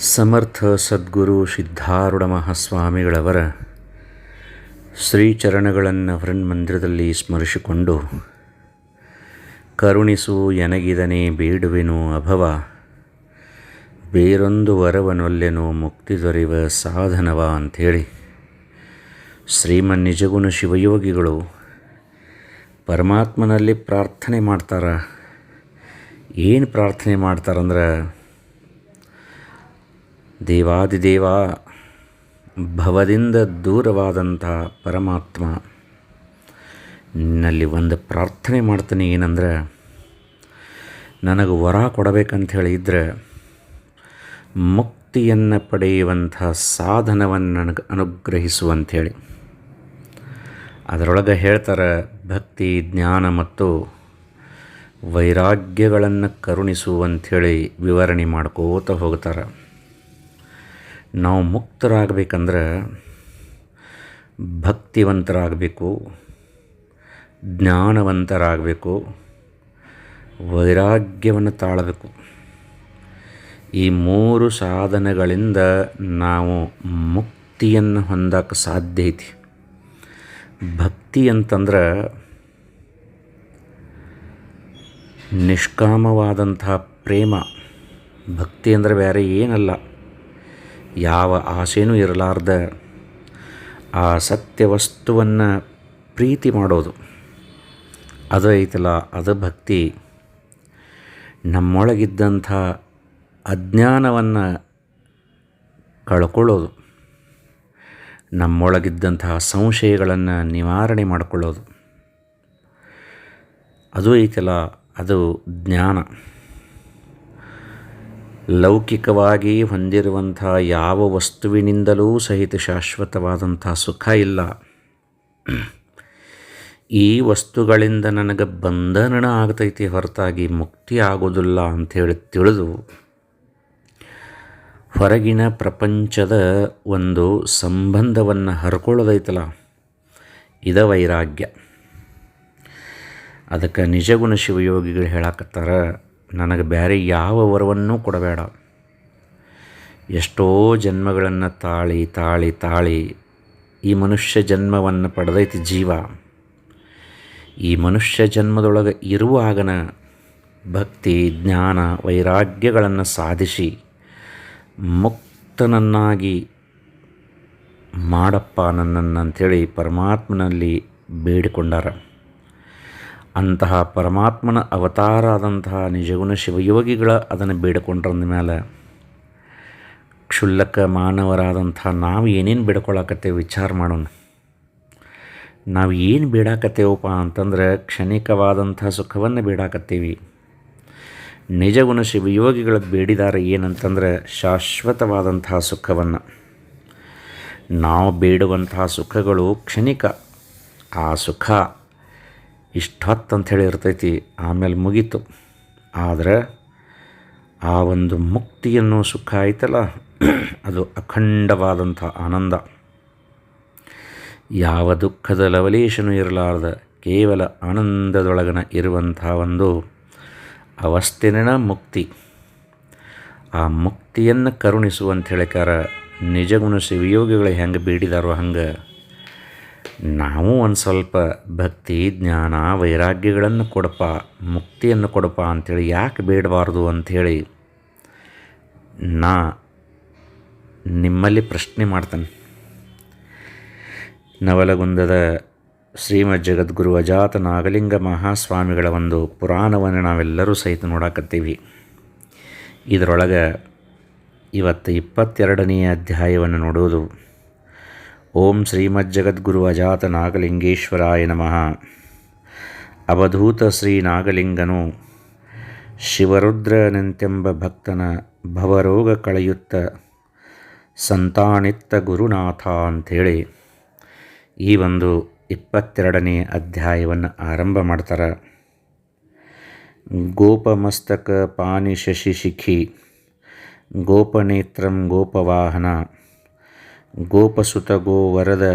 ಸಮರ್ಥ ಸದ್ಗುರು ಸಿದ್ಧಾರೂಢ ಮಹಾಸ್ವಾಮಿಗಳವರ ಶ್ರೀಚರಣಗಳನ್ನು ಮಂದಿರದಲ್ಲಿ ಸ್ಮರಿಸಿಕೊಂಡು, ಕರುಣಿಸು ಎನಗಿದನೇ ಬೇಡುವೆನು ಅಭವ, ಬೇರೊಂದು ವರವನೊಲ್ಲೆನು ಮುಕ್ತಿ ದೊರೆಯುವ ಸಾಧನವ ಅಂಥೇಳಿ ಶ್ರೀಮನ್ ನಿಜಗುಣ ಶಿವಯೋಗಿಗಳು ಪರಮಾತ್ಮನಲ್ಲಿ ಪ್ರಾರ್ಥನೆ ಮಾಡ್ತಾರೆ. ಏನು ಪ್ರಾರ್ಥನೆ ಮಾಡ್ತಾರಂದ್ರೆ ದೇವಾದಿದೇವ, ಭವದಿಂದ ದೂರವಾದಂಥ ಪರಮಾತ್ಮ, ನಿನ್ನಲ್ಲಿ ಒಂದು ಪ್ರಾರ್ಥನೆ ಮಾಡ್ತೀನಿ ಏನಂದ್ರೆ, ನನಗೆ ವರ ಕೊಡಬೇಕಂತ ಹೇಳಿದ್ರೆ ಮುಕ್ತಿಯನ್ನು ಪಡೆಯುವಂಥ ಸಾಧನವನ್ನು ನನಗೆ ಅನುಗ್ರಹಿಸು ಅಂಥೇಳಿ ಅದರೊಳಗೆ ಹೇಳ್ತಾರೆ, ಭಕ್ತಿ, ಜ್ಞಾನ ಮತ್ತು ವೈರಾಗ್ಯಗಳನ್ನು ಕರುಣಿಸು ಅಂಥೇಳಿ ವಿವರಣೆ ಮಾಡ್ಕೋತ ಹೋಗ್ತಾರೆ. ನಾವು ಮುಕ್ತರಾಗಬೇಕಂದ್ರೆ ಭಕ್ತಿವಂತರಾಗಬೇಕು, ಜ್ಞಾನವಂತರಾಗಬೇಕು, ವೈರಾಗ್ಯವನ್ನು ತಾಳಬೇಕು. ಈ ಮೂರು ಸಾಧನೆಗಳಿಂದ ನಾವು ಮುಕ್ತಿಯನ್ನು ಹೊಂದಕ್ಕೆ ಸಾಧ್ಯ ಐತಿ. ಭಕ್ತಿ ಅಂತಂದ್ರೆ ನಿಷ್ಕಾಮವಾದಂಥ ಪ್ರೇಮ. ಭಕ್ತಿ ಅಂದರೆ ಬೇರೆ ಏನಲ್ಲ. ಯಾವ ಆಸೆನೂ ಇರಲಾರ್ದ ಆ ಸತ್ಯ ವಸ್ತುವನ್ನು ಪ್ರೀತಿ ಮಾಡೋದು. ಅದು ಐತಲ್ಲ, ಅದು ಭಕ್ತಿ. ನಮ್ಮೊಳಗಿದ್ದಂಥ ಅಜ್ಞಾನವನ್ನು ಕಳ್ಕೊಳ್ಳೋದು. ನಮ್ಮೊಳಗಿದ್ದಂತಹ ಸಂಶಯಗಳನ್ನು ನಿವಾರಣೆ ಮಾಡಿಕೊಳ್ಳೋದು. ಅದು ಐತಲ್ಲ, ಅದು ಜ್ಞಾನ. ಲೌಕಿಕವಾಗಿ ಹೊಂದಿರುವಂಥ ಯಾವ ವಸ್ತುವಿನಿಂದಲೂ ಸಹಿತ ಶಾಶ್ವತವಾದಂಥ ಸುಖ ಇಲ್ಲ. ಈ ವಸ್ತುಗಳಿಂದ ನನಗೆ ಬಂಧನ ಆಗ್ತೈತಿ, ಹೊರತಾಗಿ ಮುಕ್ತಿ ಆಗೋದಿಲ್ಲ ಅಂಥೇಳಿ ತಿಳಿದು ಹೊರಗಿನ ಪ್ರಪಂಚದ ಒಂದು ಸಂಬಂಧವನ್ನು ಹರ್ಕೊಳ್ಳೋದೈತಲ್ಲ, ಇದ ವೈರಾಗ್ಯ. ಅದಕ್ಕೆ ನಿಜಗುಣ ಶಿವಯೋಗಿಗಳು ಹೇಳಕತ್ತಾರ ನನಗೆ ಬೇರೆ ಯಾವ ವರವನ್ನೂ ಕೊಡಬೇಡ. ಎಷ್ಟೋ ಜನ್ಮಗಳನ್ನು ತಾಳಿ ತಾಳಿ ತಾಳಿ ಈ ಮನುಷ್ಯ ಜನ್ಮವನ್ನು ಪಡೆದೈತಿ ಜೀವ. ಈ ಮನುಷ್ಯ ಜನ್ಮದೊಳಗೆ ಇರುವಾಗನ ಭಕ್ತಿ, ಜ್ಞಾನ, ವೈರಾಗ್ಯಗಳನ್ನು ಸಾಧಿಸಿ ಮುಕ್ತನನ್ನಾಗಿ ಮಾಡಪ್ಪ ನನ್ನನ್ನು ಅಂಥೇಳಿ ಪರಮಾತ್ಮನಲ್ಲಿ ಬೇಡಿಕೊಂಡಾರ. ಅಂತಹ ಪರಮಾತ್ಮನ ಅವತಾರ ಆದಂತಹ ನಿಜಗುಣ ಶಿವಯೋಗಿಗಳ ಅದನ್ನು ಬೇಡಿಕೊಂಡ್ರಂದ ಮೇಲೆ ಕ್ಷುಲ್ಲಕ ಮಾನವರಾದಂಥ ನಾವು ಏನೇನು ಬೇಡ್ಕೊಳಕತ್ತೇವೆ ವಿಚಾರ ಮಾಡೋಣ. ನಾವು ಏನು ಬೇಡಾಕತ್ತೇವಪ್ಪ ಅಂತಂದ್ರೆ ಕ್ಷಣಿಕವಾದಂಥ ಸುಖವನ್ನು ಬೇಡಾಕತ್ತೀವಿ. ನಿಜಗುಣ ಶಿವಯೋಗಿಗಳ ಬೇಡಿದಾರೆ ಏನಂತಂದ್ರೆ ಶಾಶ್ವತವಾದಂತಹ ಸುಖವನ್ನು. ನಾವು ಬೇಡುವಂತಹ ಸುಖಗಳು ಕ್ಷಣಿಕ. ಆ ಸುಖ ಇಷ್ಟೊತ್ತು ಅಂಥೇಳಿ ಇರ್ತೈತಿ, ಆಮೇಲೆ ಮುಗೀತು. ಆದರೆ ಆ ಒಂದು ಮುಕ್ತಿಯನ್ನು ಸುಖ ಐತಲ್ಲ ಅದು ಅಖಂಡವಾದಂಥ ಆನಂದ. ಯಾವ ದುಃಖದ ಲವಲೇಶನೂ ಇರಲಾರ್ದ, ಕೇವಲ ಆನಂದದೊಳಗನ ಇರುವಂಥ ಒಂದು ಅವಸ್ಥೆನ ಮುಕ್ತಿ. ಆ ಮುಕ್ತಿಯನ್ನು ಕರುಣಿಸುವಂತ ಹೇಳಿಕಾರ ನಿಜಗುಣ ಶಿವಯೋಗಿಗಳು ಹೆಂಗೆ ಬೀಡಿದಾರೋ ಹಂಗೆ ನಾವು ಒಂದು ಸ್ವಲ್ಪ ಭಕ್ತಿ, ಜ್ಞಾನ, ವೈರಾಗ್ಯಗಳನ್ನು ಕೊಡಪ್ಪ, ಮುಕ್ತಿಯನ್ನು ಕೊಡಪ್ಪ ಅಂಥೇಳಿ ಯಾಕೆ ಬೇಡಬಾರ್ದು ಅಂಥೇಳಿ ನಾ ನಿಮ್ಮಲ್ಲಿ ಪ್ರಶ್ನೆ ಮಾಡ್ತಾನೆ. ನವಲಗುಂದದ ಶ್ರೀಮದ್ ಜಗದ್ಗುರು ಅಜಾತ ನಾಗಲಿಂಗ ಮಹಾಸ್ವಾಮಿಗಳ ಒಂದು ಪುರಾಣವನ್ನು ನಾವೆಲ್ಲರೂ ಸಹಿತ ನೋಡಾಕತ್ತೀವಿ. ಇದರೊಳಗೆ ಇವತ್ತು ಇಪ್ಪತ್ತೆರಡನೆಯ ಅಧ್ಯಾಯವನ್ನು ನೋಡುವುದು ಓಂ ಶ್ರೀಮಜ್ಜಗದ್ಗುರು ಅಜಾತ ನಾಗಲಿಂಗೇಶ್ವರಾಯ ನಮಃ. ಅವಧೂತ ಶ್ರೀ ನಾಗಲಿಂಗನು ಶಿವರುದ್ರನಂತೆಂಬ ಭಕ್ತನ ಭವರೋಗ ಕಳೆಯುತ್ತ ಸಂತಾನಿತ್ತ ಗುರುನಾಥ ಅಂಥೇಳಿ ಈ ಒಂದು ಇಪ್ಪತ್ತೆರಡನೇ ಅಧ್ಯಾಯವನ್ನು ಆರಂಭ ಮಾಡ್ತಾರೆ. ಗೋಪಮಸ್ತಕ ಪಾನಿ ಶಶಿ ಶಿಖಿ ಗೋಪನೇತ್ರಂ ಗೋಪವಾಹನ ಗೋಪಸುತ ಗೋವರದ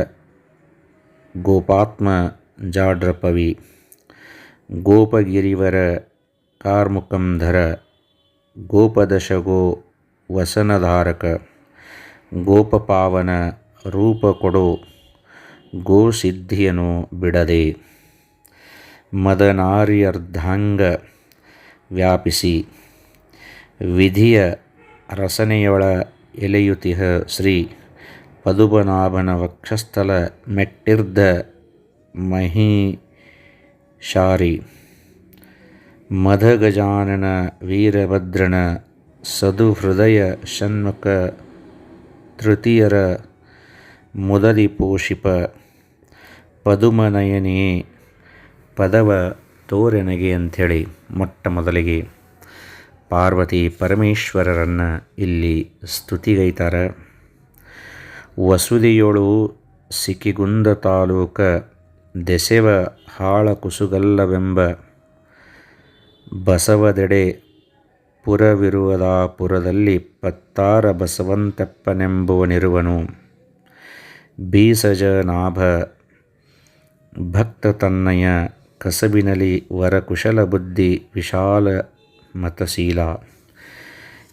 ಗೋಪಾತ್ಮ ಜಾಡ್ರಪವಿ, ಗೋಪಗಿರಿವರ ಕಾರ್ಮುಕಂಧರ ಗೋಪದಶಗೋ ವಸನಧಾರಕ, ಗೋಪಪಾವನ ರೂಪ ಕೊಡು ಗೋಸಿದ್ಧಿಯನು ಬಿಡದೆ, ಮದನಾರ್ಯರ್ಧಾಂಗ ವ್ಯಾಪಿಸಿ, ವಿಧಿಯ ರಸನೆಯೊಳ ಎಲೆಯುತಿಹ ಶ್ರೀ ಪದುಬನಾಭನ ವಕ್ಷಸ್ಥಲ ಮೆಟ್ಟಿರ್ದ ಮಹಿಷಾರಿ. ಮಧಗಜಾನನ ವೀರಭದ್ರನ ಸದುಹೃದಯ ಷಣ್ಮುಖ ತೃತೀಯರ ಮೊದಲಿ ಪೋಷಿಪ ಪದುಮನಯನೇ ಪದವ ತೋರೆನಗೆ ಅಂಥೇಳಿ ಮೊಟ್ಟ ಮೊದಲಿಗೆ ಪಾರ್ವತಿ ಪರಮೇಶ್ವರರನ್ನು ಇಲ್ಲಿ ಸ್ತುತಿಗೈತಾರೆ. ವಸುದೆಯೊಳು ಸಿಕಿಗುಂದ ತಾಲೂಕ ದೆಸೆವ ಹಾಳ ಕುಸುಗಲ್ಲವೆಂಬ ಬಸವದೆಡೆ ಪುರವಿರುವುದಾಪುರದಲ್ಲಿ ಪತ್ತಾರ ಬಸವಂತಪ್ಪನೆಂಬುವನಿರುವನು. ಬೀಸಜನಾಭ ಭಕ್ತ ತನ್ನಯ ಕಸಬಿನಲಿ ವರಕುಶಲ ಬುದ್ಧಿ ವಿಶಾಲ ಮತಶೀಲ.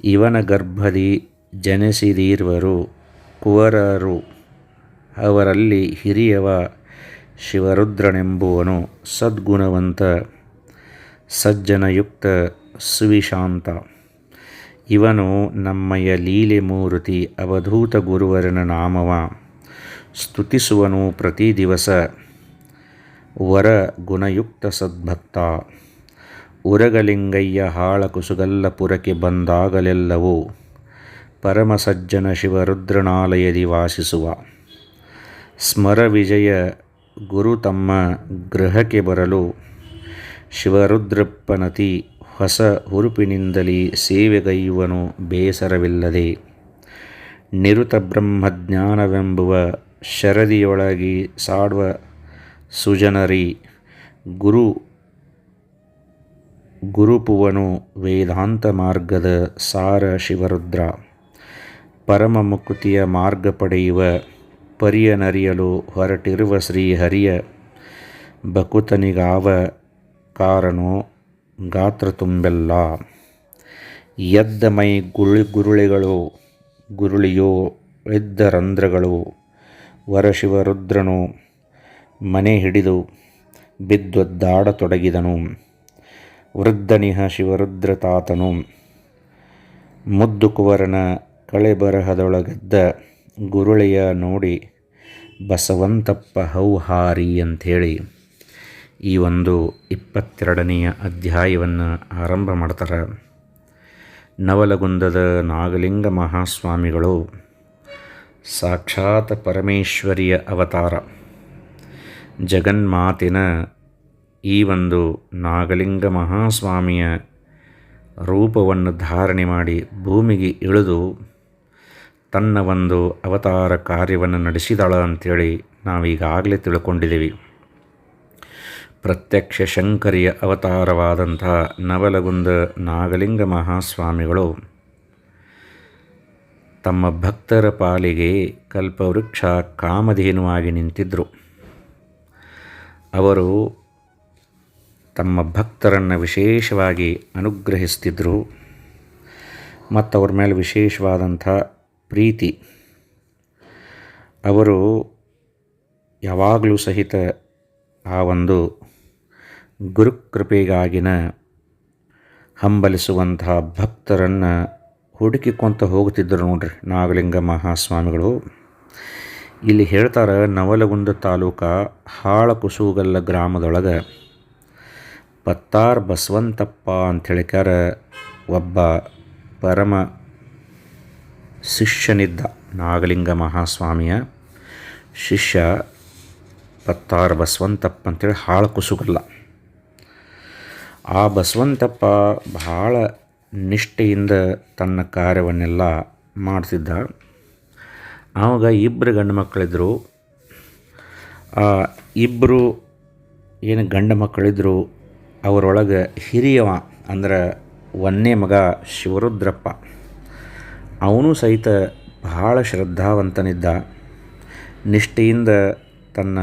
ಇವನ ಗರ್ಭದಿ ಜನಿಸಿದೀರ್ವರು ಕುವರರು. ಅವರಲ್ಲಿ ಹಿರಿಯವ ಶಿವರುದ್ರನೆಂಬುವನು ಸದ್ಗುಣವಂತ, ಸಜ್ಜನಯುಕ್ತ, ಸುವಿಶಾಂತ. ಇವನು ನಮ್ಮಯ ಲೀಲೆ ಮೂರ್ತಿ ಅವಧೂತ ಗುರುವರನ ನಾಮವ. ಸ್ತುತಿಸುವನು ಪ್ರತಿ ದಿವಸ. ವರ ಗುಣಯುಕ್ತ ಸದ್ಭಕ್ತ. ಉರಗಲಿಂಗಯ್ಯ ಹಾಳ ಕುಸುಗಲ್ಲಪುರಕ್ಕೆ ಬಂದಾಗಲೆಲ್ಲವೂ. ಪರಮಸಜ್ಜನ ಶಿವರುದ್ರನಾಲಯದಿ ವಾಸಿಸುವ. ಸ್ಮರ ವಿಜಯ ಗುರು ತಮ್ಮ ಗೃಹಕ್ಕೆ ಬರಲು ಶಿವರುದ್ರಪ್ಪನತಿ ಹೊಸ ಹುರುಪಿನಿಂದಲೇ ಸೇವೆಗೈಯುವನು ಬೇಸರವಿಲ್ಲದೆ ನಿರುತ ಬ್ರಹ್ಮಜ್ಞಾನವೆಂಬುವ ಶರದಿಯೊಳಗಿ ಸಾಡುವ ಸುಜನರಿ ಗುರು ಗುರುಪುವನು ವೇದಾಂತ ಮಾರ್ಗದ ಸಾರ ಶಿವರುದ್ರ. ಪರಮ ಮುಕ್ತಿಯ ಮಾರ್ಗ ಪಡೆಯುವ ಪರಿಯನರಿಯಲು ಹೊರಟಿರುವ ಶ್ರೀಹರಿಯ ಬಕುತನಿಗಾವ ಕಾರಣೋ ಗಾತ್ರ ತುಂಬೆಲ್ಲ. ಎದ್ದ ಮೈ ಗುರುಳಿ ಗುರುಳಿಗಳು, ಗುರುಳಿಯೋ ಎದ್ದ ರಂಧ್ರಗಳು ವರಶಿವರುದ್ರನು ಮನೆ ಹಿಡಿದು ಬಿದ್ದೊದ್ದಾಡತೊಡಗಿದನು. ವೃದ್ಧನಿಹ ಶಿವರುದ್ರ ತಾತನು ಮುದ್ದು ಕುವರನ ಕಳೆಬರಹದೊಳಗದ್ದ ಗುರುಳೆಯ ನೋಡಿ, ಬಸವಂತಪ್ಪ ಹೌಹಾರಿ ಅಂಥೇಳಿ ಈ ಒಂದು ಇಪ್ಪತ್ತೆರಡನೆಯ ಅಧ್ಯಾಯವನ್ನು ಆರಂಭ ಮಾಡ್ತಾರೆ. ನವಲಗುಂದದ ನಾಗಲಿಂಗ ಮಹಾಸ್ವಾಮಿಗಳು, ಸಾಕ್ಷಾತ್ ಪರಮೇಶ್ವರಿಯ ಅವತಾರ. ಜಗನ್ಮಾತಿನ ಈ ಒಂದು ನಾಗಲಿಂಗ ಮಹಾಸ್ವಾಮಿಯ ರೂಪವನ್ನು ಧಾರಣೆ ಮಾಡಿ ಭೂಮಿಗೆ ಇಳಿದು ತನ್ನ ಒಂದು ಅವತಾರ ಕಾರ್ಯವನ್ನು ನಡೆಸಿದಳ ಅಂಥೇಳಿ ನಾವೀಗಾಗಲೇ ತಿಳ್ಕೊಂಡಿದ್ದೀವಿ. ಪ್ರತ್ಯಕ್ಷ ಶಂಕರಿಯ ಅವತಾರವಾದಂಥ ನವಲಗುಂದ ನಾಗಲಿಂಗ ಮಹಾಸ್ವಾಮಿಗಳು ತಮ್ಮ ಭಕ್ತರ ಪಾಲಿಗೆ ಕಲ್ಪವೃಕ್ಷ ಕಾಮಧೇನುವಾಗಿ ನಿಂತಿದ್ದರು ಅವರು ತಮ್ಮ ಭಕ್ತರನ್ನು ವಿಶೇಷವಾಗಿ ಅನುಗ್ರಹಿಸ್ತಿದ್ದರು ಮತ್ತು ಅವ್ರ ಮೇಲೆ ವಿಶೇಷವಾದಂಥ ಪ್ರೀತಿ. ಅವರು ಯಾವಾಗಲೂ ಸಹಿತ ಆ ಒಂದು ಗುರುಕೃಪೆಗಾಗಿನ ಹಂಬಲಿಸುವಂತಹ ಭಕ್ತರನ್ನು ಹುಡುಕಿಕೊಂತ ಹೋಗುತ್ತಿದ್ದರು ನೋಡ್ರಿ ನಾಗಲಿಂಗ ಮಹಾಸ್ವಾಮಿಗಳು. ಇಲ್ಲಿ ಹೇಳ್ತಾರೆ, ನವಲಗುಂದ ತಾಲೂಕ ಹಾಳ ಕುಸುಗಲ್ಲ ಗ್ರಾಮದೊಳಗೆ ಪತ್ತಾರ್ ಬಸವಂತಪ್ಪ ಅಂಥೇಳಿಕಾರ ಒಬ್ಬ ಪರಮ ಶಿಷ್ಯನಿದ್ದ ನಾಗಲಿಂಗ ಮಹಾಸ್ವಾಮಿಯ ಶಿಷ್ಯ ಪತ್ತಾರ್ ಬಸವಂತಪ್ಪ ಅಂತೇಳಿ ಹಾಳು ಕುಸುಗಲ್ಲ. ಆ ಬಸವಂತಪ್ಪ ಭಾಳ ನಿಷ್ಠೆಯಿಂದ ತನ್ನ ಕಾರ್ಯವನ್ನೆಲ್ಲ ಮಾಡ್ತಿದ್ದ. ಆವಾಗ ಇಬ್ಬರು ಗಂಡು ಮಕ್ಕಳಿದ್ದರು ಆ ಇಬ್ಬರು ಏನು ಗಂಡು ಮಕ್ಕಳಿದ್ರು, ಅವರೊಳಗೆ ಹಿರಿಯವ ಅಂದ್ರೆ ಒಂದನೇ ಮಗ ಶಿವರುದ್ರಪ್ಪ. ಅವನು ಸಹಿತ ಬಹಳ ಶ್ರದ್ಧಾವಂತನಿದ್ದ, ನಿಷ್ಠೆಯಿಂದ ತನ್ನ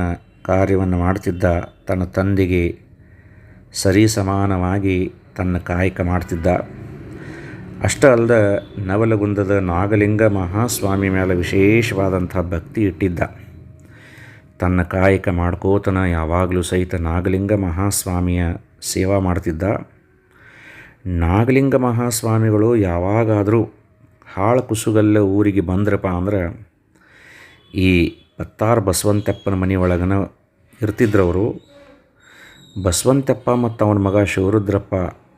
ಕಾರ್ಯವನ್ನು ಮಾಡ್ತಿದ್ದ, ತನ್ನ ತಂದೆಗೆ ಸರಿ ಸಮಾನವಾಗಿ ತನ್ನ ಕಾಯಕ ಮಾಡ್ತಿದ್ದ. ಅಷ್ಟೇ ಅಲ್ಲದ ನವಲಗುಂದದ ನಾಗಲಿಂಗ ಮಹಾಸ್ವಾಮಿ ಮೇಲೆ ವಿಶೇಷವಾದಂಥ ಭಕ್ತಿ ಇಟ್ಟಿದ್ದ. ತನ್ನ ಕಾಯಕ ಮಾಡ್ಕೋತನ ಯಾವಾಗಲೂ ಸಹಿತ ನಾಗಲಿಂಗ ಮಹಾಸ್ವಾಮಿಯ ಸೇವಾ ಮಾಡ್ತಿದ್ದ. ನಾಗಲಿಂಗ ಮಹಾಸ್ವಾಮಿಗಳು ಯಾವಾಗಾದರೂ ಹಾಳು ಕುಸುಗಲ್ಲ ಊರಿಗೆ ಬಂದ್ರಪ್ಪ ಅಂದ್ರೆ ಈ ಪತ್ತಾರು ಬಸವಂತಪ್ಪನ ಮನೆ ಒಳಗನ ಇರ್ತಿದ್ರವರು. ಬಸವಂತಪ್ಪ ಮತ್ತು ಅವನ ಮಗ ಶಿವರುದ್ರಪ್ಪ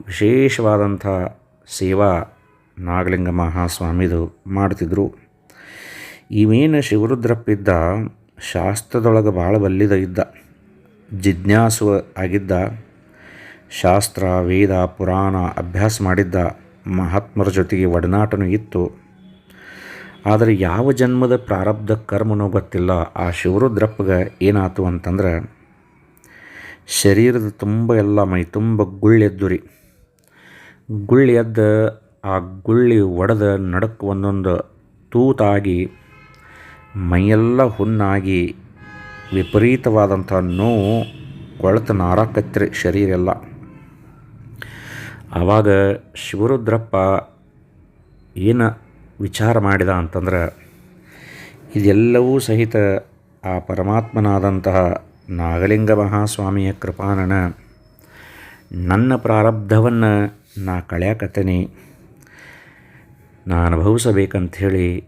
ವಿಶೇಷವಾದಂಥ ಸೇವಾ ನಾಗಲಿಂಗ ಮಹಾಸ್ವಾಮಿದು ಮಾಡ್ತಿದ್ರು. ಇವೇನು ಶಿವರುದ್ರಪ್ಪ ಇದ್ದ, ಶಾಸ್ತ್ರದೊಳಗೆ ಭಾಳ ಬಲ್ಲಿದ ಇದ್ದ, ಜಿಜ್ಞಾಸು ಆಗಿದ್ದ, ಶಾಸ್ತ್ರ, ವೇದ, ಪುರಾಣ ಅಭ್ಯಾಸ ಮಾಡಿದ್ದ ಮಹಾತ್ಮರ ಜೊತೆಗೆ ಒಡನಾಟನೂ ಇತ್ತು. ಆದರೆ ಯಾವ ಜನ್ಮದ ಪ್ರಾರಬ್ಧ ಕರ್ಮನೋ ಗೊತ್ತಿಲ್ಲ. ಆ ಶಿವರುದ್ರಪ್ಪಗೆ ಏನಾಯ್ತು ಅಂತಂದ್ರೆ, ಶರೀರದ ತುಂಬ ಎಲ್ಲ ಮೈ ತುಂಬ ಗುಳ್ಳೆದ್ದು ರೀ ಗುಳ್ಳಿ ಎದ್ದ ಆ ಗುಳ್ಳಿ ಒಡೆದ ನಡಕ್ಕೆ ಒಂದೊಂದು ತೂತಾಗಿ ಮೈಯೆಲ್ಲ ಹುಣ್ಣಾಗಿ ವಿಪರೀತವಾದಂಥ ನೋವು, ಕೊಳೆತ ನಾರಾಕತ್ರಿ ಶರೀರ ಎಲ್ಲ. ಆವಾಗ ಶಿವರುದ್ರಪ್ಪ ಏನು ವಿಚಾರ ಮಾಡಿದ ಅಂತಂದ್ರೆ, ಇದೆಲ್ಲವೂ ಸಹಿತ ಆ ಪರಮಾತ್ಮನಾದಂತಹ ನಾಗಲಿಂಗ ಮಹಾಸ್ವಾಮಿಯ ಕೃಪಾನನ, ನನ್ನ ಪ್ರಾರಬ್ಧವನ್ನು ನಾ ಕಳ್ಯಾಕತ್ತೇನೆ. ನಾ ಅನುಭವಿಸಬೇಕಂಥೇಳಿ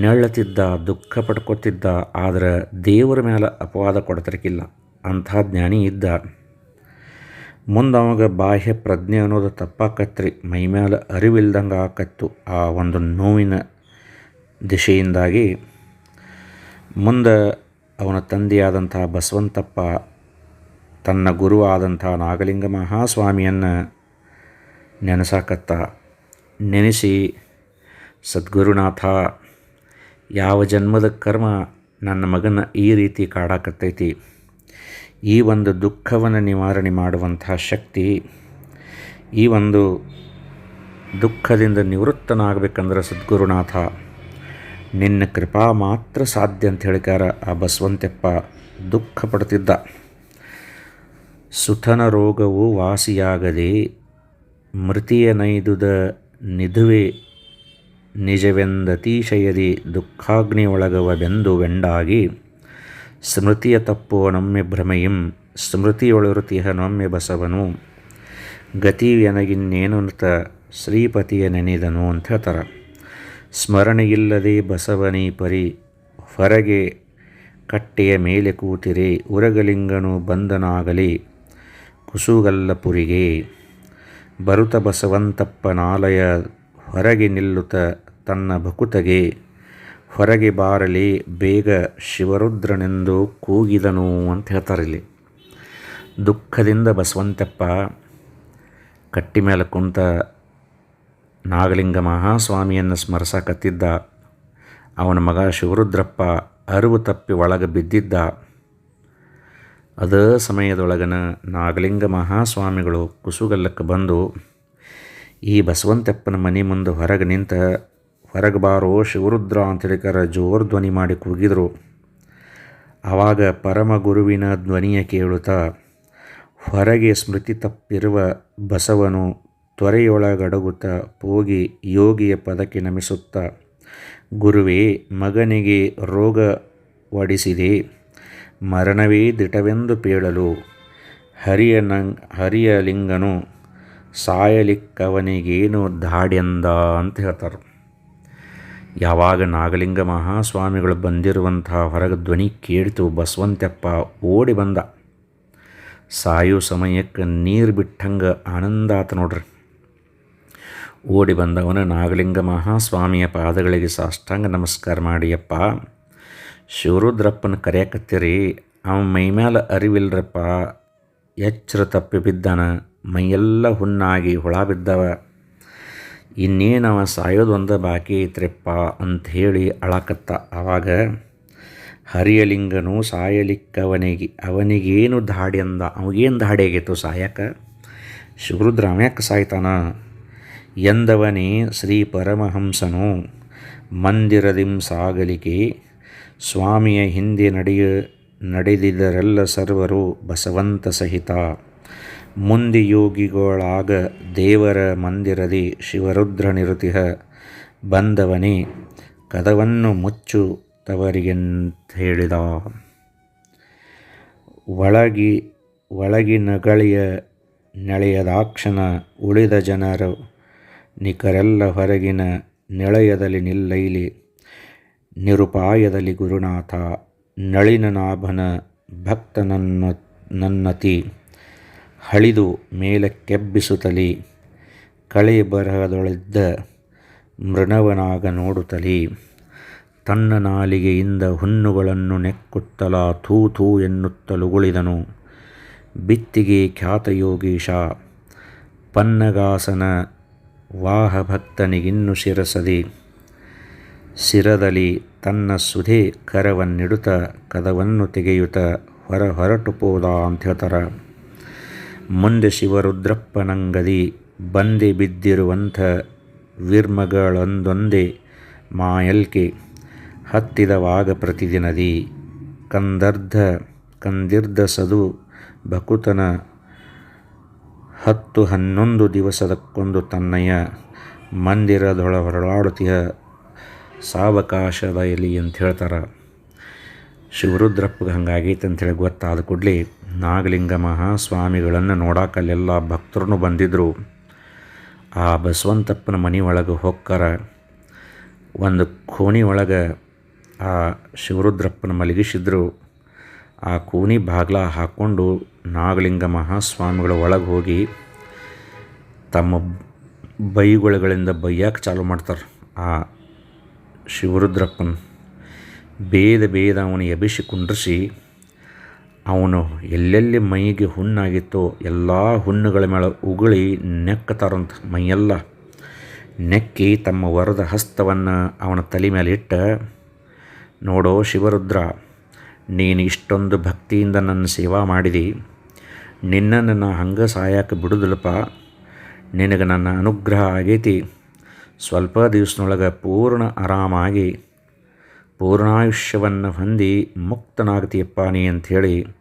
ನೆಳ್ಳತಿದ್ದ, ದುಃಖ ಪಡ್ಕೊತಿದ್ದ, ಆದರೆ ದೇವರ ಮೇಲೆ ಅಪವಾದ ಕೊಡ್ತಿರ್ಕಿಲ್ಲ. ಅಂಥ ಜ್ಞಾನಿ ಇದ್ದ. ಮುಂದೆ ಬಾಹ್ಯ ಪ್ರಜ್ಞೆ ಅನ್ನೋದು ತಪ್ಪಾಕತ್ರಿ. ಮೈ ಮೇಲೆ ಅರಿವಿಲ್ದಂಗೆ ಆಕತ್ತು ಆ ಒಂದು ನೋವಿನ ದಿಶೆಯಿಂದಾಗಿ. ಮುಂದೆ ಅವನ ತಂದೆಯಾದಂತಹ ಬಸವಂತಪ್ಪ, ತನ್ನ ಗುರು ಆದಂಥ ನಾಗಲಿಂಗ ಮಹಾಸ್ವಾಮಿಯನ್ನು ನೆನೆಸಾಕತ್ತ. ನೆನೆಸಿ, ಸದ್ಗುರುನಾಥ, ಯಾವ ಜನ್ಮದ ಕರ್ಮ ನನ್ನ ಮಗನ ಈ ರೀತಿ ಕಾಡಾಕತ್ತೈತಿ? ಈ ಒಂದು ದುಃಖವನ್ನು ನಿವಾರಣೆ ಮಾಡುವಂತಹ ಶಕ್ತಿ, ಈ ಒಂದು ದುಃಖದಿಂದ ನಿವೃತ್ತನಾಗಬೇಕಂದ್ರೆ ಸದ್ಗುರುನಾಥ, ನಿನ್ನ ಕೃಪಾ ಮಾತ್ರ ಸಾಧ್ಯ ಅಂತ ಹೇಳಿಕಾರ ಆ ಬಸವಂತಪ್ಪ ದುಃಖ ಪಡ್ತಿದ್ದ ಸುತನ ರೋಗವು ವಾಸಿಯಾಗದೆ ಮೃತಿಯ ನೈದುದ ನಿಧುವೆ ನಿಜವೆಂದತಿಶಯದಿ ದುಃಖಾಗ್ನಿಯೊಳಗವ ಬೆಂದು ವೆಂಡಾಗಿ ಸ್ಮೃತಿಯ ತಪ್ಪುವ ನೊಮ್ಮೆ ಭ್ರಮೆಯಂ ಸ್ಮೃತಿಯೊಳರುತಿಹ ನೊಮ್ಮೆ ಬಸವನು. ಗತಿಯನಗಿನ್ನೇನುತ ಶ್ರೀಪತಿಯ ನೆನೆದನು ಅಂತ ಹೇಳ್ತಾರೆ. ಸ್ಮರಣೆಯಿಲ್ಲದೆ ಬಸವನಿ ಪರಿ, ಹೊರಗೆ ಕಟ್ಟೆಯ ಮೇಲೆ ಕೂತಿರೆ, ಉರಗಲಿಂಗನು ಬಂದನಾಗಲಿ ಕುಸುಗಲ್ಲಪುರಿಗೆ. ಬರುತ ಬಸವಂತಪ್ಪನಾಲಯ, ಹೊರಗೆ ನಿಲ್ಲುತ್ತ ತನ್ನ ಭಕುತಗೆ. ಹೊರಗೆ ಬಾರಲಿ, ಬೇಗ ಶಿವರುದ್ರನೆಂದು ಕೂಗಿದನು ಅಂತ ಹೇಳ್ತಾರೆ ಇಲ್ಲಿ. ದುಃಖದಿಂದ ಬಸವಂತಪ್ಪ ಕಟ್ಟಿ ಮೇಲೆ ಕುಂತ ನಾಗಲಿಂಗ ಮಹಾಸ್ವಾಮಿಯನ್ನು ಸ್ಮರಿಸಕತ್ತಿದ್ದ, ಅವನ ಮಗ ಶಿವರುದ್ರಪ್ಪ ಅರಿವು ತಪ್ಪಿ ಒಳಗೆ ಬಿದ್ದಿದ್ದ, ಅದೇ ಸಮಯದೊಳಗನ ನಾಗಲಿಂಗ ಮಹಾಸ್ವಾಮಿಗಳು ಕುಸುಗಲ್ಲಕ್ಕೆ ಬಂದು ಈ ಬಸವಂತಪ್ಪನ ಮನೆ ಮುಂದೆ ಹೊರಗೆ ನಿಂತ ಹೊರಗೆ ಬಾರೋ ಶಿವರುದ್ರ ಅಂತೇಳಿಕರ ಜೋರು ಧ್ವನಿ ಮಾಡಿ ಕೂಗಿದರು. ಆವಾಗ ಪರಮ ಗುರುವಿನ ಧ್ವನಿಯ ಕೇಳುತ್ತಾ, ಹೊರಗೆ ಸ್ಮೃತಿ ತಪ್ಪಿರುವ ಬಸವನು ತ್ವರೆಯೊಳಗಡಗುತ್ತ ಹೋಗಿ ಯೋಗಿಯ ಪದಕ್ಕೆ ನಮಿಸುತ್ತಾ. ಗುರುವೇ, ಮಗನಿಗೆ ರೋಗ ಒಡಿಸಿದೆ ಮರಣವೇ ದಿಟವೆಂದು ಪೇಳಲು. ಹರಿಯ ನಂಗ್ ಹರಿಯ ಲಿಂಗನು ಸಾಯಲಿಕ್ಕವನಿಗೇನು ದಾಡೆಂದ ಅಂತ ಹೇಳ್ತಾರೆ. ಯಾವಾಗ ನಾಗಲಿಂಗ ಮಹಾಸ್ವಾಮಿಗಳು ಬಂದಿರುವಂಥ ಹೊರಗ ಧ್ವನಿ ಕೇಳಿತು ಬಸವಂತಪ್ಪ ಓಡಿ ಬಂದ. ಸಾಯೋ ಸಮಯಕ್ಕೆ ನೀರು ಬಿಟ್ಟಂಗೆ ಆನಂದ ಆತ ನೋಡ್ರಿ. ಓಡಿ ಬಂದವನ ನಾಗಲಿಂಗ ಮಹಾಸ್ವಾಮಿಯ ಪಾದಗಳಿಗೆ ಸಾಷ್ಟಾಂಗ ನಮಸ್ಕಾರ ಮಾಡಿಯಪ್ಪ. ಶಿವರುದ್ರಪ್ಪನ ಕರೆಯಕತ್ತೀರಿ, ಅವ ಮೈ ಮೇಲೆ ಅರಿವಿಲ್ರಪ್ಪ, ಎಚ್ಚರ ತಪ್ಪಿ ಬಿದ್ದಾನ, ಮೈಯೆಲ್ಲ ಹುಣ್ಣಾಗಿ ಹುಳ ಬಿದ್ದವ. ಇನ್ನೇನು ಅವ ಸಾಯೋದು ಒಂದು ಬಾಕಿ ಐತ್ರಿಪ್ಪ ಅಂಥೇಳಿ ಅಳಕತ್ತ. ಆವಾಗ ಹರಿಯಲಿಂಗನು ಸಾಯಲಿಕ್ಕವನಿಗೆ, ಅವನಿಗೇನು ದಾಡಿ ಅಂದ? ಅವಗೇನು ಆಗೈತು ಸಾಯಕ? ಶಿವರುದ್ರ ಅವ್ಯಾಕೆ ಸಾಯ್ತಾನ? ಎಂದವನೇ ಶ್ರೀ ಪರಮಹಂಸನು, ಮಂದಿರದಿಂ ಸಾಗಲಿಕೆ, ಸ್ವಾಮಿಯ ಹಿಂದೆ ನಡೆಯ, ನಡೆದಿದರೆಲ್ಲ ಸರ್ವರು ಬಸವಂತ ಸಹಿತ. ಮುಂದೆ ಯೋಗಿಗಳಾಗ ದೇವರ ಮಂದಿರದಿ ಶಿವರುದ್ರ ನಿರುತಿಹ ಬಂದವನೇ, ಕದವನ್ನು ಮುಚ್ಚು ತವರಿಗೆಂಥೇಳಿದ. ಒಳಗಿ ಒಳಗಿನಗಳಿಯ ನೆಳೆಯದಾಕ್ಷಣ ಉಳಿದ ಜನರು, ನಿಖರೆಲ್ಲ ಹೊರಗಿನ ನೆಳೆಯದಲ್ಲಿ ನಿಲ್ಲೈಲಿ, ನಿರುಪಾಯದಲ್ಲಿ ಗುರುನಾಥ, ನಳಿನ ನಾಭನ ಭಕ್ತನನ್ನ ನನ್ನತಿ. ಹಳಿದು ಮೇಲಕ್ಕೆಬ್ಬಿಸುತ್ತಲಿ ಕಳೆ ಬರಹದೊಳಿದ್ದ ಮೃಣವನಾಗ ನೋಡುತ್ತಲಿ, ತನ್ನ ನಾಲಿಗೆಯಿಂದ ಹುಣ್ಣುಗಳನ್ನು ನೆಕ್ಕುತ್ತಲ ಥೂ ಥೂ ಎನ್ನುತ್ತಲುಗುಳಿದನು ಬಿತ್ತಿಗೆ ಖ್ಯಾತಯೋಗೀಶ ಪನ್ನಗಾಸನ ವಾಹ ಭಕ್ತನಿಗಿನ್ನು ಶಿರಸದಿ. ಶಿರದಲ್ಲಿ ತನ್ನ ಸುಧೆ ಕರವನ್ನಿಡುತ್ತ ಕದವನ್ನು ತೆಗೆಯುತ್ತ ಹೊರ ಹೊರಟು ಪೋದ ಅಂತ ಹೇಳ್ತಾರೆ ಮುಂದೆ ಶಿವರುದ್ರಪ್ಪನಂಗದಿ ಬಂದೆ ಬಿದ್ದಿರುವಂಥ ವಿರ್ಮಗಳೊಂದೊಂದೇ ಮಾಯಲ್ಕೆ ಹತ್ತಿದವಾಗ ಪ್ರತಿದಿನದಿ. ಕಂದರ್ಧ ಕಂದಿರ್ಧ ಸದು ಬಕುತನ ಹತ್ತು ಹನ್ನೊಂದು ದಿವಸದಕ್ಕೊಂದು ತನ್ನಯ ಮಂದಿರದೊಳ ಹೊರಳಾಡುತ್ತಿಯ ಸಾವಕಾಶದ ಎಲಿ ಅಂತ ಹೇಳ್ತಾರೆ ಶಿವರುದ್ರಪ್ಪಗೆ ಹಂಗಾಗೈತೆ ಅಂಥೇಳಿ ಗೊತ್ತಾದ ಕೂಡಲೇ ನಾಗಲಿಂಗ ಮಹಾಸ್ವಾಮಿಗಳನ್ನು ನೋಡಾಕಲ್ಲೆಲ್ಲ ಭಕ್ತರು ಬಂದಿದ್ದರು ಆ ಬಸವಂತಪ್ಪನ ಮನೆ ಒಳಗೆ ಹೊಕ್ಕರ ಒಂದು ಕೋಣಿ ಒಳಗೆ ಆ ಶಿವರುದ್ರಪ್ಪನ ಮಲಗಿಸಿದ್ರು. ಆ ಕೋಣಿ ಬಾಗ್ಲ ಹಾಕ್ಕೊಂಡು ನಾಗಲಿಂಗ ಮಹಾಸ್ವಾಮಿಗಳ ಒಳಗೆ ಹೋಗಿ ತಮ್ಮ ಬೈಗುಳಗಳಿಂದ ಬೈಯಕ್ಕೆ ಚಾಲು ಮಾಡ್ತಾರೆ ಆ ಶಿವರುದ್ರಪ್ಪನ. ಬೇದ ಬೇದ ಅವನ ಎಬಿಸಿ ಕುಂಡ್ರಿಸಿ ಅವನು ಎಲ್ಲೆಲ್ಲಿ ಮೈಗೆ ಹುಣ್ಣಾಗಿತ್ತೋ ಎಲ್ಲ ಹುಣ್ಣುಗಳ ಮೇಲೆ ಉಗುಳಿ ನೆಕ್ಕತಾರಂತ ಮೈಯೆಲ್ಲ. ನೆಕ್ಕಿ ತಮ್ಮ ವರದ ಹಸ್ತವನ್ನು ಅವನ ತಲೆ ಮೇಲೆ ಇಟ್ಟ, ನೋಡೋ ಶಿವರುದ್ರ, ನೀನು ಇಷ್ಟೊಂದು ಭಕ್ತಿಯಿಂದ ನನ್ನ ಸೇವಾ ಮಾಡಿದಿ. ನಿನ್ನನ್ನು ನಾ ಹಂಗೆ ಸಾಯಕ್ಕೆ ಬಿಡುದಿಲ್ಲಪ್ಪ. ನಿನಗೆ ನನ್ನ ಅನುಗ್ರಹ ಆಗೈತಿ. ಸ್ವಲ್ಪ ದಿವಸನೊಳಗೆ ಪೂರ್ಣ ಆರಾಮಾಗಿ, ಪೂರ್ಣಾಯುಷ್ಯವನ್ನು ಹೊಂದಿ ಮುಕ್ತನಾಗ್ತೀಯಪ್ಪ ನೀ ಅಂಥೇಳಿ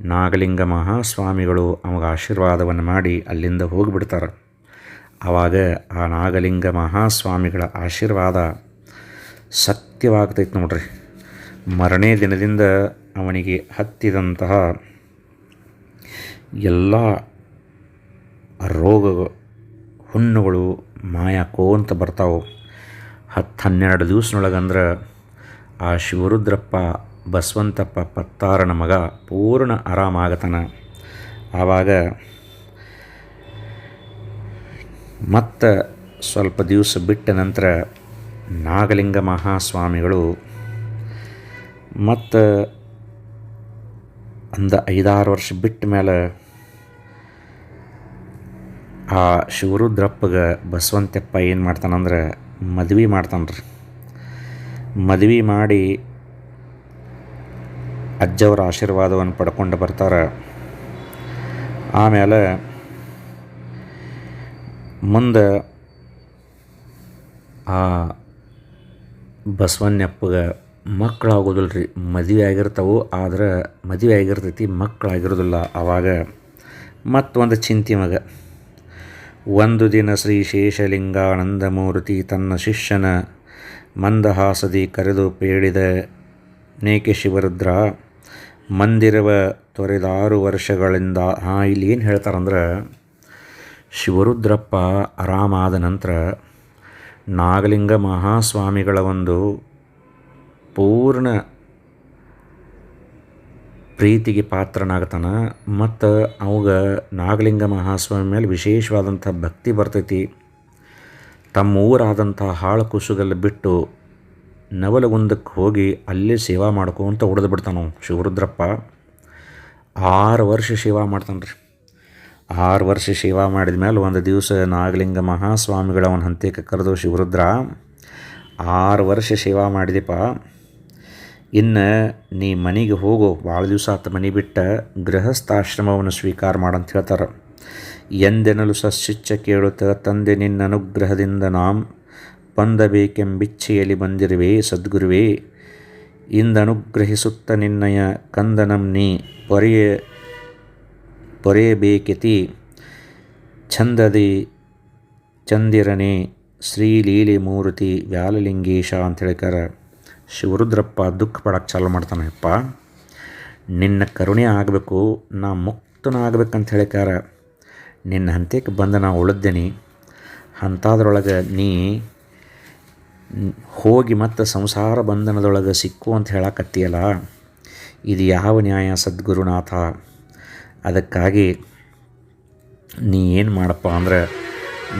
ನಾಗಲಿಂಗ ಮಹಾಸ್ವಾಮಿಗಳು ಅವಾಗ ಆಶೀರ್ವಾದವನ್ನು ಮಾಡಿ ಅಲ್ಲಿಂದ ಹೋಗಿಬಿಡ್ತಾರೆ. ಆವಾಗ ಆ ನಾಗಲಿಂಗ ಮಹಾಸ್ವಾಮಿಗಳ ಆಶೀರ್ವಾದ ಸತ್ಯವಾಗ್ತೈತೆ ನೋಡ್ರಿ. ಮರನೇ ದಿನದಿಂದ ಅವನಿಗೆ ಹತ್ತಿದಂತಹ ಎಲ್ಲ ರೋಗ ಹುಣ್ಣುಗಳು ಮಾಯಾಕೋಂತ ಬರ್ತಾವೆ. ಹತ್ತು ಹನ್ನೆರಡು ದಿವಸನೊಳಗಂದ್ರೆ ಆ ಶಿವರುದ್ರಪ್ಪ ಬಸವಂತಪ್ಪ ಪತ್ತಾರನ ಮಗ ಪೂರ್ಣ ಆರಾಮಾಗತನ. ಆವಾಗ ಮತ್ತು ಸ್ವಲ್ಪ ದಿವಸ ಬಿಟ್ಟ ನಂತರ ನಾಗಲಿಂಗ ಮಹಾಸ್ವಾಮಿಗಳು ಮತ್ತು ಅಂದ ಐದಾರು ವರ್ಷ ಬಿಟ್ಟ ಮೇಲೆ ಆ ಶಿವರುದ್ರಪ್ಪಗೆ ಬಸವಂತಪ್ಪ ಏನು ಮಾಡ್ತಾನಂದ್ರೆ ಮದ್ವೆ ಮಾಡ್ತಾನೆ ಮದ್ವೆ ಮಾಡಿ ಅಜ್ಜವರ ಆಶೀರ್ವಾದವನ್ನು ಪಡ್ಕೊಂಡು ಬರ್ತಾರೆ. ಆಮೇಲೆ ಮುಂದೆ ಆ ಬಸವಣ್ಣಪ್ಪಗೆ ಮಕ್ಕಳಾಗೋದಿಲ್ಲ ರೀ ಮದುವೆ ಆಗಿರ್ತಾವೆ, ಆದ್ರೆ ಮದುವೆ ಆಗಿರ್ತೈತಿ, ಮಕ್ಕಳಾಗಿರೋದಿಲ್ಲ ಆವಾಗ ಮತ್ತೊಂದು ಚಿಂತೆ ಮಗ. ಒಂದು ದಿನ ಶ್ರೀ ಶೇಷಲಿಂಗಾನಂದಮೂರ್ತಿ ತನ್ನ ಶಿಷ್ಯನ ಮಂದಹಾಸದಿ ಕರೆದು ಪೇಳಿದ, ನೇಕೆ ಶಿವರುದ್ರ ಮಂದಿರವ ತೊರೆದಾರು ವರ್ಷಗಳಿಂದ, ಹಾಂ, ಇಲ್ಲಿ ಏನು ಹೇಳ್ತಾರಂದ್ರೆ, ಶಿವರುದ್ರಪ್ಪ ಆರಾಮಾದ ನಂತರ ನಾಗಲಿಂಗ ಮಹಾಸ್ವಾಮಿಗಳ ಒಂದು ಪೂರ್ಣ ಪ್ರೀತಿಗೆ ಪಾತ್ರನಾಗ್ತಾನೆ. ಮತ್ತು ಅವಾಗ ನಾಗಲಿಂಗ ಮಹಾಸ್ವಾಮಿ ಮೇಲೆ ವಿಶೇಷವಾದಂಥ ಭಕ್ತಿ ಬರ್ತೈತಿ. ತಮ್ಮ ಊರಾದಂಥ ಹಾಳು ಕುಸುಗಲ್ಲಿ ಬಿಟ್ಟು ನವಲಗುಂದಕ್ಕೆ ಹೋಗಿ ಅಲ್ಲಿ ಸೇವಾ ಮಾಡ್ಕೊಂತ ಹೊಡೆದು ಬಿಡ್ತಾನು ಶಿವರುದ್ರಪ್ಪ. ಆರು ವರ್ಷ ಸೇವಾ ಮಾಡ್ತಾನೆ ರೀ ಆರು ವರ್ಷ ಸೇವಾ ಮಾಡಿದ ಮೇಲೆ ಒಂದು ದಿವಸ ನಾಗಲಿಂಗ ಮಹಾಸ್ವಾಮಿಗಳ ಅವನ ಹಂತಕ್ಕೆ ಕರೆದು ಶಿವರುದ್ರ, ಆರು ವರ್ಷ ಸೇವಾ ಮಾಡಿದೆಪ್ಪ ಇನ್ನು ನೀ ಮನೆಗೆ ಹೋಗೋ. ಭಾಳ ದಿವಸ ಆತ ಮನೆ ಬಿಟ್ಟ ಗೃಹಸ್ಥಾಶ್ರಮವನ್ನು ಸ್ವೀಕಾರ ಮಾಡಂತ ಹೇಳ್ತಾರೆ. ಎಂದೆನಲು ಸಸ್ಸಿಚ್ಚ ಕೇಳುತ್ತ ತಂದೆ ನಿನ್ನ ಅನುಗ್ರಹದಿಂದ ನಾಂ ಪಂದಬೇಕೆಂಬಿಚ್ಛೆಯಲ್ಲಿ ಬಂದಿರುವೆ, ಸದ್ಗುರುವೇ. ಇಂದನುಗ್ರಹಿಸುತ್ತ ನಿನ್ನಯ ಕಂದನಂ ನೀ, ಪೊರೆಯ, ಪೊರೆಯಬೇಕೆತಿ. ಛಂದದಿ ಚಂದಿರನೆ, ಶ್ರೀಲೀಲೆ ಮೂರ್ತಿ, ವ್ಯಾಲಲಿಂಗೇಶ ಅಂತ ಹೇಳ್ಕಾರ ಶಿವರುದ್ರಪ್ಪ ದುಃಖ ಪಡಕ್ಕೆ ಚಾಲು ಮಾಡ್ತಾನಪ್ಪ ನಿನ್ನ ಕರುಣೆ ಆಗಬೇಕು, ನಾ ಮುಕ್ತನಾಗಬೇಕಂತ ಹೇಳಿಕಾರ ನಿನ್ನ ಹಂತಕ್ಕೆ ಬಂದು ನಾ ಉಳಿದ್ದೇನೆ ಅಂಥದ್ರೊಳಗೆ ನೀ ಹೋಗಿ ಮತ್ತು ಸಂಸಾರ ಬಂಧನದೊಳಗೆ ಸಿಕ್ಕು ಅಂತ ಹೇಳಕತ್ತೀಯಲ್ಲ, ಇದು ಯಾವ ನ್ಯಾಯ ಸದ್ಗುರುನಾಥ? ಅದಕ್ಕಾಗಿ ನೀ ಏನು ಮಾಡಪ್ಪ ಅಂದ್ರೆ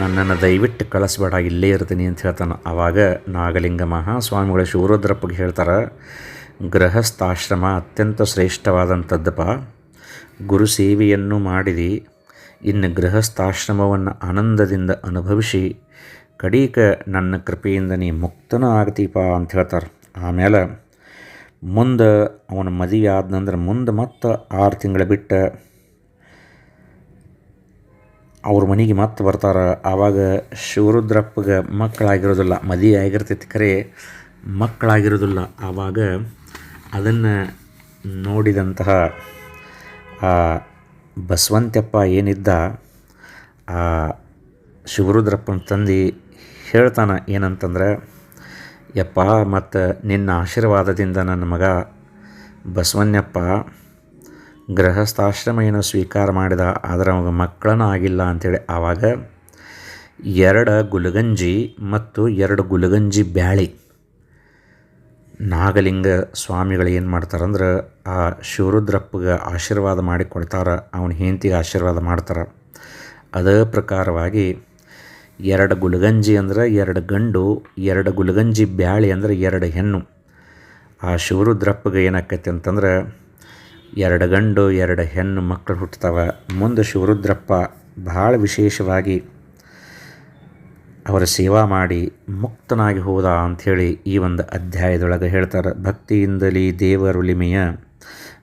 ನನ್ನನ್ನು ದಯವಿಟ್ಟು ಕಳಿಸ್ಬೇಡ, ಇಲ್ಲೇ ಇರ್ತೀನಿ ಅಂತ ಹೇಳ್ತಾನೆ. ಆವಾಗ ನಾಗಲಿಂಗ ಮಹಾಸ್ವಾಮಿಗಳ ಶಿವರುದ್ರಪ್ಪಗೆ ಹೇಳ್ತಾರೆ, ಗೃಹಸ್ಥಾಶ್ರಮ ಅತ್ಯಂತ ಶ್ರೇಷ್ಠವಾದಂಥದ್ದಪ್ಪ. ಗುರು ಸೇವೆಯನ್ನು ಮಾಡಿದಿ, ಇನ್ನು ಗೃಹಸ್ಥಾಶ್ರಮವನ್ನು ಆನಂದದಿಂದ ಅನುಭವಿಸಿ ಕಡೀಕ ನನ್ನ ಕೃಪೆಯಿಂದ ನೀ ಮುಕ್ತನ ಆಗ್ತೀಪ ಅಂತ ಹೇಳ್ತಾರೆ. ಆಮೇಲೆ ಮುಂದೆ ಅವನ ಮದುವೆ ಆದ್ನಂದ್ರೆ ಮುಂದೆ ಮತ್ತೆ ಆರು ತಿಂಗಳು ಬಿಟ್ಟು ಅವ್ರ ಮನೆಗೆ ಮತ್ತೆ ಬರ್ತಾರೆ. ಆವಾಗ ಶಿವರುದ್ರಪ್ಪಗೆ ಮಕ್ಕಳಾಗಿರೋದಿಲ್ಲ, ಮದುವೆ ಆಗಿರ್ತೈತಿ ಖರೆ ಮಕ್ಕಳಾಗಿರೋದಿಲ್ಲ. ಆವಾಗ ಅದನ್ನು ನೋಡಿದಂತಹ ಬಸವಂತಪ್ಪ ಏನಿದ್ದ, ಆ ಶಿವರುದ್ರಪ್ಪನ ತಂದು ಹೇಳ್ತಾನೆ ಏನಂತಂದ್ರೆ, ಯಪ್ಪ, ಮತ್ತು ನಿನ್ನ ಆಶೀರ್ವಾದದಿಂದ ನನ್ನ ಮಗ ಬಸವಣ್ಣಪ್ಪ ಗೃಹಸ್ಥಾಶ್ರಮ ಏನೋ ಸ್ವೀಕಾರ ಮಾಡಿದ, ಆದರೆ ಅವಾಗ ಮಕ್ಕಳನ್ನ ಆಗಿಲ್ಲ ಅಂಥೇಳಿ ಆವಾಗ ಎರಡು ಗುಲಗಂಜಿ ಮತ್ತು ಎರಡು ಗುಲಗಂಜಿ ಬ್ಯಾಳಿ. ನಾಗಲಿಂಗ ಸ್ವಾಮಿಗಳು ಏನು ಮಾಡ್ತಾರಂದ್ರೆ, ಆ ಶಿವರುದ್ರಪ್ಪಗೆ ಆಶೀರ್ವಾದ ಮಾಡಿ ಕೊಡ್ತಾರೆ ಅವನ ಹೆಂಡತಿಗೆ ಆಶೀರ್ವಾದ ಮಾಡ್ತಾರೆ. ಅದೇ ಪ್ರಕಾರವಾಗಿ ಎರಡು ಗುಲಗಂಜಿ ಅಂದ್ರೆ ಎರಡು ಗಂಡು, ಎರಡು ಗುಲಗಂಜಿ ಬ್ಯಾಳಿ ಅಂದ್ರೆ ಎರಡು ಹೆಣ್ಣು. ಆ ಶಿವರುದ್ರಪ್ಪಗೆ ಏನಾಕೈತಿ ಅಂತಂದ್ರೆ ಎರಡು ಗಂಡು, ಎರಡು ಹೆಣ್ಣು ಮಕ್ಕಳು ಹುಟ್ಟುತ್ತವೆ ಮುಂದೆ ಶಿವರುದ್ರಪ್ಪ ಭಾಳ ವಿಶೇಷವಾಗಿ ಅವರ ಸೇವಾ ಮಾಡಿ ಮುಕ್ತನಾಗಿ ಹೋದ ಅಂಥೇಳಿ ಈ ಒಂದು ಅಧ್ಯಾಯದೊಳಗೆ ಹೇಳ್ತಾರೆ. ಭಕ್ತಿಯಿಂದಲೇ ದೇವರುಳಿಮೆಯ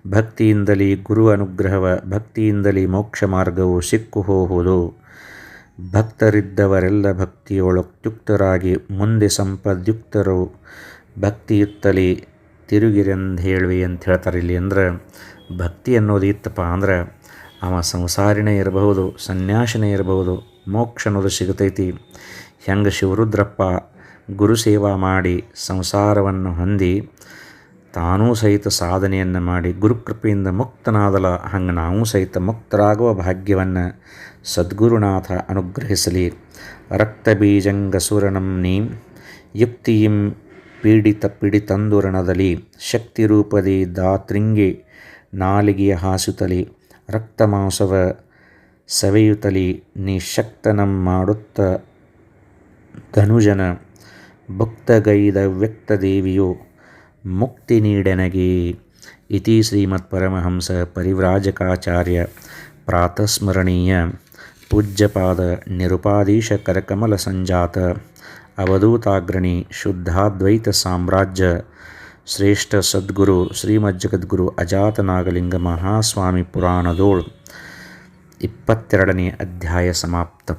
ಭಕ್ತಿಯಿಂದಲೇ ಗುರು ಅನುಗ್ರಹವ, ಭಕ್ತಿಯಿಂದಲೇ ಮೋಕ್ಷ ಮಾರ್ಗವು ಸಿಕ್ಕು ಹೋಗುವುದು. ಭಕ್ತರಿದ್ದವರೆಲ್ಲ ಭಕ್ತಿಯೊಳಕ್ಯುಕ್ತರಾಗಿ ಮುಂದೆ ಸಂಪದ್ಯುಕ್ತರು. ಭಕ್ತಿಯುತ್ತಲೇ ತಿರುಗಿರೆಂದು ಹೇಳುವಿ ಅಂತ ಹೇಳ್ತಾರೆ ಇಲ್ಲಿ ಅಂದ್ರೆ ಭಕ್ತಿ ಅನ್ನೋದು ಇತ್ತಪ್ಪ ಅಂದ್ರೆ ಅವ ಸಂಸಾರಿನೇ ಇರಬಹುದು, ಸನ್ಯಾಸಿನೇ ಇರಬಹುದು, ಮೋಕ್ಷ ಅನ್ನೋದು ಸಿಗತೈತಿ. ಹೆಂಗೆ ಶಿವರುದ್ರಪ್ಪ ಗುರು ಸೇವಾ ಮಾಡಿ ಸಂಸಾರವನ್ನು ಹೊಂದಿ ತಾನೂ ಸಹಿತ ಸಾಧನೆಯನ್ನು ಮಾಡಿ ಗುರುಕೃಪೆಯಿಂದ ಮುಕ್ತನಾದಲ, ಹಂಗೆ ನಾವೂ ಸಹಿತ ಮುಕ್ತರಾಗುವ ಭಾಗ್ಯವನ್ನು ಸದ್ಗುರುನಾಥ ಅನುಗ್ರಹಿಸಲಿ. ರಕ್ತಬೀಜಂಗಸುರನಂ ನೀ ಯುಕ್ತಿಯಿಂ ಪೀಡಿತ ಪಿಡಿತಂದುರಣದಲ್ಲಿ ಶಕ್ತಿರೂಪದಿ ದಾತ್ರಿಂಗೆ ನಾಲಿಗೆಯ ಹಾಸುತ್ತಲಿ ರಕ್ತಮಾಂಸವ ಸವೆಯುತ್ತಲಿ ನೀ ಶಕ್ತನಂ ಮಾಡುತ್ತ ಧನುಜನ ಭಕ್ತಗೈದ ವ್ಯಕ್ತದೇವಿಯು ಮುಕ್ತಿ ನೀಡೆನಗೆ. ಇತಿ ಶ್ರೀಮತ್ ಪರಮಹಂಸ ಪರಿವ್ರಾಜಕಾಚಾರ್ಯ ಪ್ರಾತಸ್ಮರಣೀಯ. ಪೂಜ್ಯಪಾದ ನಿರುಪಾದೀಶ ಕರಕಮಲ ಸಂಜಾತ, ಅವಧೂತಾಗ್ರಣಿ ಶುದ್ಧಾದ್ವೈತ ಸಾಮ್ರಾಜ್ಯ, ಶ್ರೇಷ್ಠ ಸದ್ಗುರು ಶ್ರೀಮಜ್ಜಗದ್ಗುರು ಅಜಾತನಾಗಲಿಂಗ ಮಹಾಸ್ವಾಮಿ ಪುರಾಣದೋಳು ಇಪ್ಪತ್ತೆರಡನೇ ಅಧ್ಯಾಯ ಸಮಾಪ್ತ